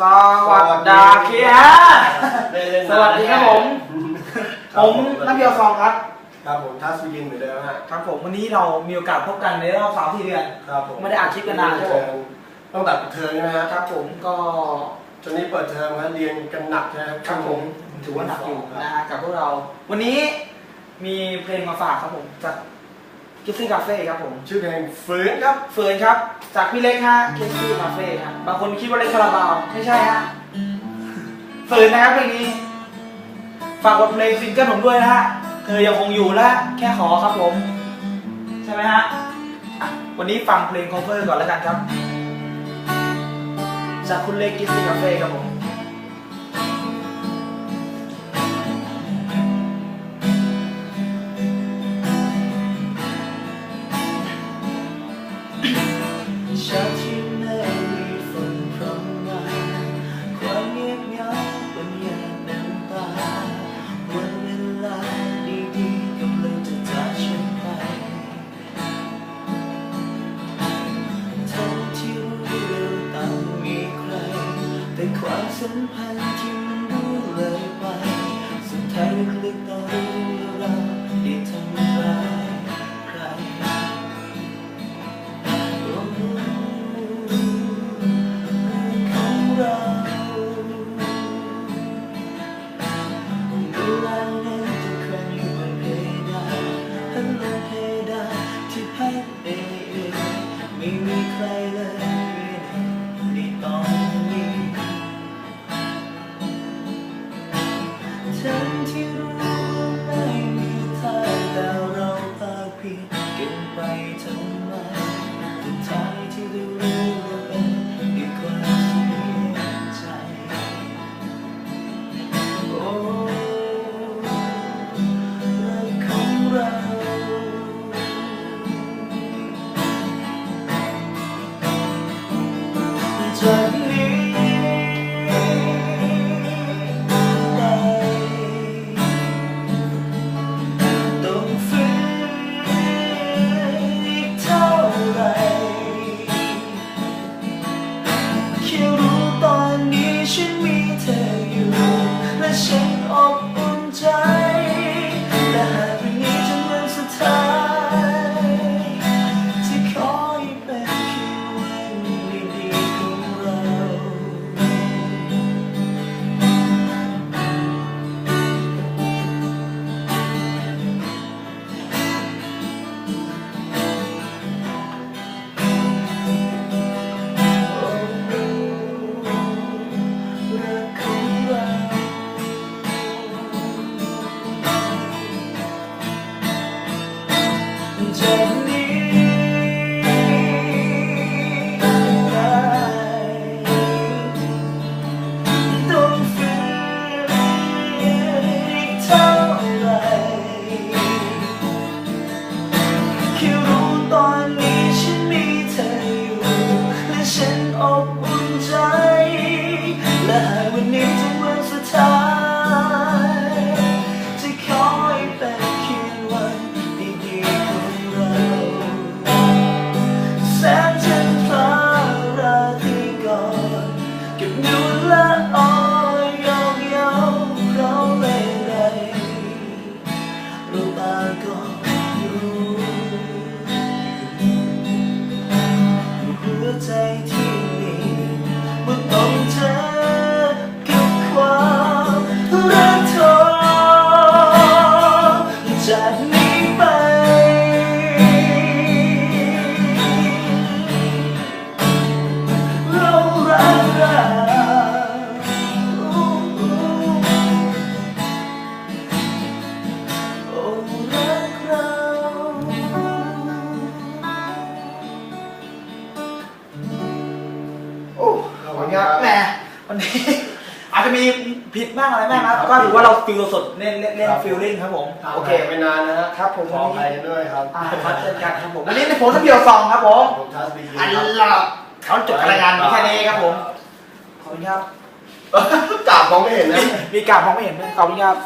สวัสดีครับได้เล่นสวัสดีครับผม ผมนักเบียวซองครับ ครับผมทัสวินเหมือนเดิมฮะครับผมวันนี้เรามีโอกาสพบกันในรอบสามสี่เดือน ครับผมไม่ได้อัดคลิปกันนานครับผมต้องตัดเทอมใช่ไหมฮะครับผมก็ตอนนี้เปิดเทอมครับเรียนกันหนักใช่ไหมครับผมถือว่าหนักอยู่นะฮะกับพวกเรา วันนี้มีเพลงมาฝากครับผมจาก กิฟซี่คาเฟ่ครับผม ชื่อเพลงฟื้นครับ เฟิร์นครับ จากพี่เล็กฮะกิฟซี่คาเฟ่ครับ บางคนคิดว่าเล็กคาราบาว ไม่ใช่ฮะเฟิร์นนะครับเพลงนี้ ฝากบทเพลงซิงเกิลผมด้วยนะฮะ เธอยังคงอยู่และแค่ขอครับผม ใช่ไหมฮะอะวันนี้ฟังเพลง cover ก่อนแล้วกันครับ จากคุณเล็กกิสซี่คาเฟ่ครับผม คว ทั้งที่รู้ไม่มีทางแต่เราภาเพียงกันไปทำไมท้ายที่ได้รู้า จากนี้ไป เรารักเราโอ้รักเราโอ้ขอบคุณครับแหมวันนี้อาจจะมี ผิดบ้างอะไรบ้างครับก็ถือว่าเราฟิลสดเล่นเล่นเล่นฟิลลิ่งครับผมโอเคไปนานนะฮะครับผมขออภัยกันด้วยครับอ่าครับเช่นกันครับผมวันนี้ในผมทั้งเดียวซองครับผมผมทัสวินอันหลับเขาจบรายงานมีแค่นี้ครับผมขอบคุณครับกราบมองไม่เห็นนะมีกราบมองไม่เห็นด้วยขอบคุณครับ